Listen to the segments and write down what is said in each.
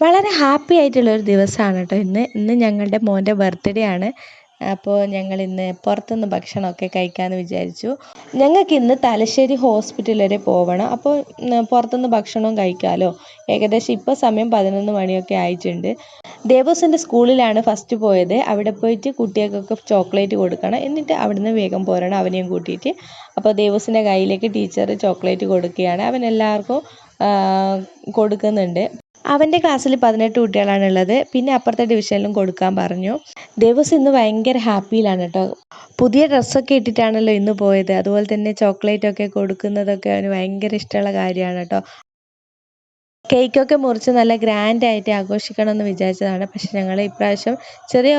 വളരെ ഹാപ്പി ആയിട്ടുള്ള ഒരു ദിവസമാണ് കേട്ടോ ഇന്ന്. ഇന്ന് ഞങ്ങളുടെ മോന്റെ ബർത്ത്ഡേ ആണ്. അപ്പോൾ ഞങ്ങൾ ഇന്ന് പുറത്തുനിന്ന് ഭക്ഷണമൊക്കെ കഴിക്കാമെന്ന് വിചാരിച്ചു. ഞങ്ങൾക്ക് ഇന്ന് തലശ്ശേരി ഹോസ്പിറ്റൽ വരെ പോവണം. അപ്പോൾ പുറത്തുനിന്ന് ഭക്ഷണവും കഴിക്കാമല്ലോ ഏകദേശം ഇപ്പോൾ സമയം പതിനൊന്ന് മണിയൊക്കെ ആയിട്ടുണ്ട്. ദേവസ്വന്റെ സ്കൂളിലാണ് ഫസ്റ്റ് പോയത്. അവിടെ പോയിട്ട് കുട്ടികൾക്കൊക്കെ ചോക്ലേറ്റ് കൊടുക്കണം. എന്നിട്ട് അവിടുന്ന് വേഗം പോരണം അവനെയും കൂട്ടിയിട്ട്. അപ്പോൾ ദേവസ്വന്റെ കയ്യിലേക്ക് ടീച്ചർ ചോക്ലേറ്റ് കൊടുക്കുകയാണ്. ആ, കൊടുക്കുന്നുണ്ട്. അവന്റെ ക്ലാസ്സിൽ പതിനെട്ട് കുട്ടികളാണുള്ളത്. പിന്നെ അപ്പുറത്തെ ഡിവിഷനിലും കൊടുക്കാൻ പറഞ്ഞു. ദേവസ് ഇന്ന് ഭയങ്കര ഹാപ്പിയിലാണ് കേട്ടോ പുതിയ ഡ്രസ്സൊക്കെ ഇട്ടിട്ടാണല്ലോ ഇന്ന് പോയത്. അതുപോലെ തന്നെ ചോക്ലേറ്റ് ഒക്കെ കൊടുക്കുന്നതൊക്കെ അവന് ഭയങ്കര ഇഷ്ടമുള്ള കാര്യമാണ് കേട്ടോ കേക്കൊക്കെ മുറിച്ച് നല്ല ഗ്രാൻഡ് ആയിട്ട് ആഘോഷിക്കണം എന്ന് വിചാരിച്ചതാണ്. പക്ഷെ ഞങ്ങൾ ഇപ്രാവശ്യം ചെറിയ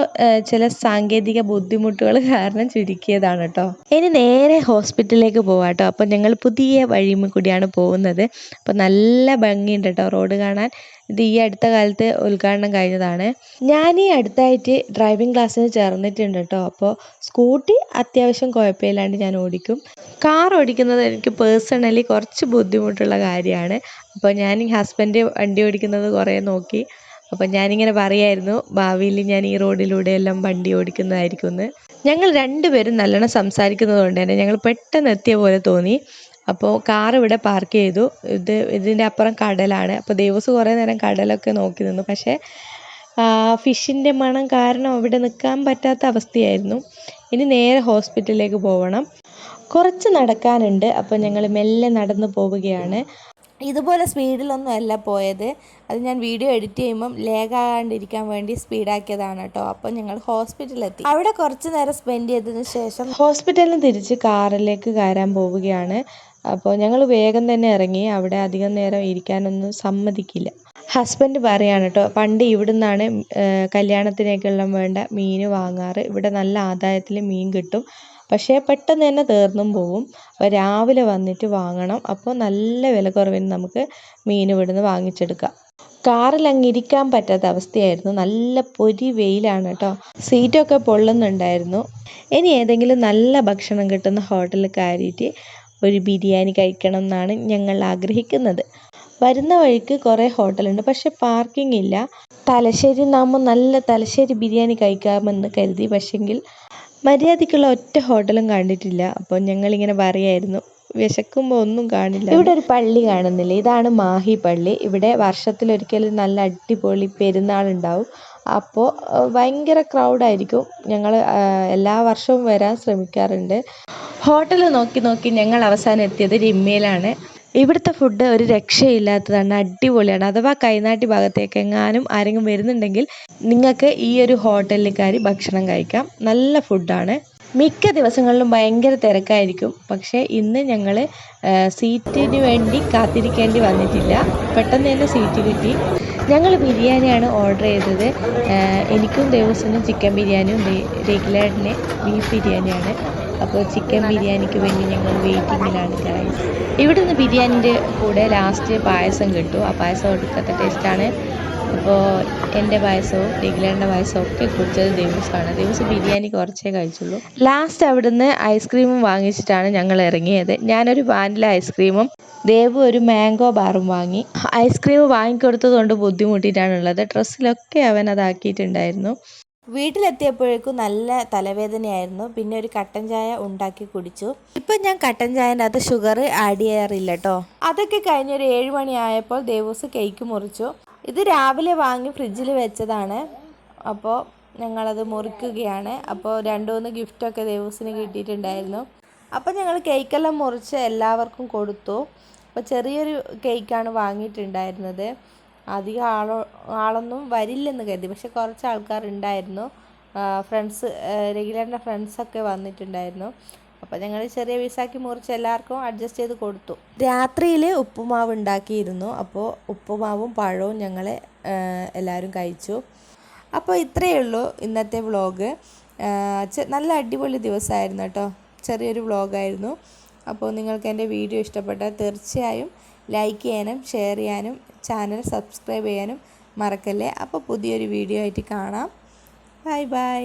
ചില സാങ്കേതിക ബുദ്ധിമുട്ടുകൾ കാരണം ചുരുക്കിയതാണ് കേട്ടോ. ഇനി നേരെ ഹോസ്പിറ്റലിലേക്ക് പോവാം കേട്ടോ. അപ്പോൾ ഞങ്ങൾ പുതിയ വഴിയിൽ കൂടിയാണ് പോകുന്നത്. അപ്പോൾ നല്ല ഭംഗിയുണ്ട് കേട്ടോ റോഡ് കാണാൻ. ഇത് ഈ അടുത്ത കാലത്ത് ഉദ്ഘാടനം കഴിഞ്ഞതാണ്. ഞാൻ ഈ അടുത്തായിട്ട് ഡ്രൈവിംഗ് ക്ലാസ്സിന് ചേർന്നിട്ടുണ്ട് കേട്ടോ അപ്പോൾ സ്കൂട്ടി അത്യാവശ്യം കുഴപ്പമില്ലാണ്ട് ഞാൻ ഓടിക്കും. കാർ ഓടിക്കുന്നത് എനിക്ക് പേഴ്സണലി കുറച്ച് ബുദ്ധിമുട്ടുള്ള കാര്യമാണ്. അപ്പോൾ ഞാൻ ഈ ഹസ്ബൻഡ് വണ്ടി ഓടിക്കുന്നത് കുറേ നോക്കി. അപ്പോൾ ഞാനിങ്ങനെ പറയായിരുന്നു ഭാവിയിൽ ഞാൻ ഈ റോഡിലൂടെ എല്ലാം വണ്ടി ഓടിക്കുന്നതായിരിക്കും എന്ന് ഞങ്ങൾ രണ്ടുപേരും നല്ലോണം സംസാരിക്കുന്നത് കൊണ്ട് തന്നെ ഞങ്ങൾ പെട്ടെന്ന് എത്തിയ പോലെ തോന്നി. അപ്പോൾ കാർ ഇവിടെ പാർക്ക് ചെയ്തു. ഇത് ഇതിന്റെ അപ്പുറം കടലാണ്. അപ്പോൾ ദേവസ് കുറേ നേരം കടലൊക്കെ നോക്കി നിന്നു. പക്ഷേ ഫിഷിന്റെ മണം കാരണം അവിടെ നിൽക്കാൻ പറ്റാത്ത അവസ്ഥയായിരുന്നു. ഇനി നേരെ ഹോസ്പിറ്റലിലേക്ക് പോകണം കുറച്ച് നടക്കാനുണ്ട്. അപ്പോൾ ഞങ്ങൾ മെല്ലെ നടന്നു പോവുകയാണ്. ഇതുപോലെ സ്പീഡിലൊന്നും അല്ല പോയത്. അത് ഞാൻ വീഡിയോ എഡിറ്റ് ചെയ്യുമ്പം ലേഖാകാണ്ടിരിക്കാൻ വേണ്ടി സ്പീഡാക്കിയതാണ് കേട്ടോ. അപ്പം ഞങ്ങൾ ഹോസ്പിറ്റലിലെത്തി. അവിടെ കുറച്ച് നേരം സ്പെൻഡ് ചെയ്തതിന് ശേഷം ഹോസ്പിറ്റലിൽ നിന്ന് തിരിച്ച് കാറിലേക്ക് കയറാൻ പോവുകയാണ്. അപ്പോൾ ഞങ്ങൾ വേഗം തന്നെ ഇറങ്ങി അവിടെ അധികം നേരം ഇരിക്കാനൊന്നും സമ്മതിക്കില്ല. ഹസ്ബൻഡ് പറയാണ് കേട്ടോ പണ്ട് ഇവിടുന്നാണ് കല്യാണത്തിനേക്കെല്ലാം വേണ്ട മീൻ വാങ്ങാറ്. ഇവിടെ നല്ല ആദായത്തിൽ മീൻ കിട്ടും. പക്ഷേ പെട്ടെന്ന് തന്നെ തീർന്നും പോവും. അപ്പോൾ രാവിലെ വന്നിട്ട് വാങ്ങണം. അപ്പോൾ നല്ല വില കുറവിന് നമുക്ക് മീൻ ഇവിടുന്ന് വാങ്ങിച്ചെടുക്കാം. കാറിൽ അങ്ങ് ഇരിക്കാൻ പറ്റാത്ത അവസ്ഥയായിരുന്നു. നല്ല പൊരി വെയിലാണ് കേട്ടോ സീറ്റൊക്കെ പൊള്ളുന്നുണ്ടായിരുന്നു. ഇനി ഏതെങ്കിലും നല്ല ഭക്ഷണം കിട്ടുന്ന ഹോട്ടലിൽ കയറിയിട്ട് ഒരു ബിരിയാണി കഴിക്കണം എന്നാണ് ഞങ്ങൾ ആഗ്രഹിക്കുന്നത്. വരുന്ന വഴിക്ക് കുറേ ഹോട്ടലുണ്ട്. പക്ഷെ പാർക്കിംഗ് ഇല്ല. തലശ്ശേരി നാകുമ്പോൾ നല്ല തലശ്ശേരി ബിരിയാണി കഴിക്കാമെന്ന് കരുതി. പക്ഷെങ്കിൽ മര്യാദയ്ക്കുള്ള ഒറ്റ ഹോട്ടലും കണ്ടിട്ടില്ല. അപ്പോൾ ഞങ്ങളിങ്ങനെ പറയായിരുന്നു. വിശക്കുമ്പോൾ ഒന്നും കാണില്ല. ഇവിടെ ഒരു പള്ളി കാണുന്നില്ല? ഇതാണ് മാഹി പള്ളി. ഇവിടെ വർഷത്തിലൊരിക്കൽ നല്ല അടിപൊളി പെരുന്നാൾ ഉണ്ടാവും അപ്പോൾ ഭയങ്കര ക്രൗഡായിരിക്കും ഞങ്ങൾ എല്ലാ വർഷവും വരാൻ ശ്രമിക്കാറുണ്ട്. ഹോട്ടൽ നോക്കി നോക്കി ഞങ്ങൾ അവസാനം എത്തിയത് രമ്യയിലാണ് ഇവിടുത്തെ ഫുഡ് ഒരു രക്ഷയില്ലാത്തതാണ് അടിപൊളിയാണ്. അഥവാ കൈനാട്ടി ഭാഗത്തേക്ക് എങ്ങാനും ആരെങ്കിലും വരുന്നുണ്ടെങ്കിൽ നിങ്ങൾക്ക് ഈ ഒരു ഹോട്ടലിൽ കയറി ഭക്ഷണം കഴിക്കാം. നല്ല ഫുഡാണ് മിക്ക ദിവസങ്ങളിലും ഭയങ്കര തിരക്കായിരിക്കും. പക്ഷേ ഇന്ന് ഞങ്ങൾ സീറ്റിന് വേണ്ടി കാത്തിരിക്കേണ്ടി വന്നിട്ടില്ല. പെട്ടെന്ന് തന്നെ സീറ്റ് കിട്ടി ഞങ്ങൾ ബിരിയാണിയാണ് ഓർഡർ ചെയ്തത്. എനിക്കും ദേവസ്വനും ചിക്കൻ ബിരിയാണിയും റെഗുലറിന് ബീഫ് ബിരിയാണിയാണ്. അപ്പോൾ ചിക്കൻ ബിരിയാണിക്ക് വേണ്ടി ഞങ്ങൾ വെയിറ്റിങ്ങിലാണ് ഗൈസ് ഇവിടുന്ന് ബിരിയാണിന്റെ കൂടെ ലാസ്റ്റ് പായസം കിട്ടും. ആ പായസം ഒടുക്കത്തെ ടേസ്റ്റാണ് അപ്പോൾ എന്റെ പായസവും നിഖിലേന്റെ പായസവും ഒക്കെ കുടിച്ചത് ദിവസമാണ് ദിവസം ബിരിയാണി കുറച്ചേ കഴിച്ചുള്ളൂ. ലാസ്റ്റ് അവിടുന്ന് ഐസ്ക്രീമും വാങ്ങിച്ചിട്ടാണ് ഞങ്ങൾ ഇറങ്ങിയത്. ഞാനൊരു വാനില ഐസ്ക്രീമും ദേവ് ഒരു മാംഗോ ബാറും വാങ്ങി. ഐസ്ക്രീം വാങ്ങിക്കൊടുത്തത് കൊണ്ട് ബുദ്ധിമുട്ടിയിട്ടാണുള്ളത് ഡ്രസ്സിലൊക്കെ അവൻ അതാക്കിയിട്ടുണ്ടായിരുന്നു. വീട്ടിലെത്തിയപ്പോഴേക്കും നല്ല തലവേദനയായിരുന്നു. പിന്നെ ഒരു കട്ടൻ ചായ ഉണ്ടാക്കി കുടിച്ചു. ഇപ്പം ഞാൻ കട്ടൻ ചായന്റെ അകത്ത് ഷുഗർ ആഡ് ചെയ്യാറില്ല കേട്ടോ അതൊക്കെ കഴിഞ്ഞ് ഒരു ഏഴ് ദേവൂസ് കേക്ക് മുറിച്ചു. ഇത് രാവിലെ വാങ്ങി ഫ്രിഡ്ജിൽ വെച്ചതാണ്. അപ്പോൾ ഞങ്ങളത് മുറിക്കുകയാണ്. അപ്പോൾ രണ്ടു മൂന്ന് ഗിഫ്റ്റൊക്കെ ദേവസിന് കിട്ടിയിട്ടുണ്ടായിരുന്നു. അപ്പോൾ ഞങ്ങൾ കേക്കെല്ലാം മുറിച്ച് എല്ലാവർക്കും കൊടുത്തു. അപ്പോൾ ചെറിയൊരു കേക്കാണ് വാങ്ങിയിട്ടുണ്ടായിരുന്നത്. അധികം ആളോ ആളൊന്നും വരില്ലെന്ന് കരുതി. പക്ഷെ കുറച്ച് ആൾക്കാരുണ്ടായിരുന്നു. ഫ്രണ്ട്സ് റെഗുലറിന്റെ ഫ്രണ്ട്സൊക്കെ വന്നിട്ടുണ്ടായിരുന്നു. അപ്പോൾ ഞങ്ങൾ ചെറിയ പീസാക്കി മുറിച്ച് എല്ലാവർക്കും അഡ്ജസ്റ്റ് ചെയ്ത് കൊടുത്തു. രാത്രിയിൽ ഉപ്പുമാവ് ഉണ്ടാക്കിയിരുന്നു. അപ്പോൾ ഉപ്പുമാവും പഴവും ഞങ്ങൾ എല്ലാവരും കഴിച്ചു. അപ്പോൾ ഇത്രയേ ഉള്ളൂ ഇന്നത്തെ വ്ളോഗ് നല്ല അടിപൊളി ദിവസമായിരുന്നു കേട്ടോ. ചെറിയൊരു വ്ളോഗായിരുന്നു അപ്പോൾ നിങ്ങൾക്ക് എന്റെ വീഡിയോ ഇഷ്ടപ്പെട്ടാൽ തീർച്ചയായും ലൈക്ക് ചെയ്യാനും ഷെയർ ചെയ്യാനും ചാനൽ സബ്സ്ക്രൈബ് ചെയ്യാനും മറക്കല്ലേ. അപ്പോൾ പുതിയൊരു വീഡിയോ ആയിട്ട് കാണാം. Bye bye.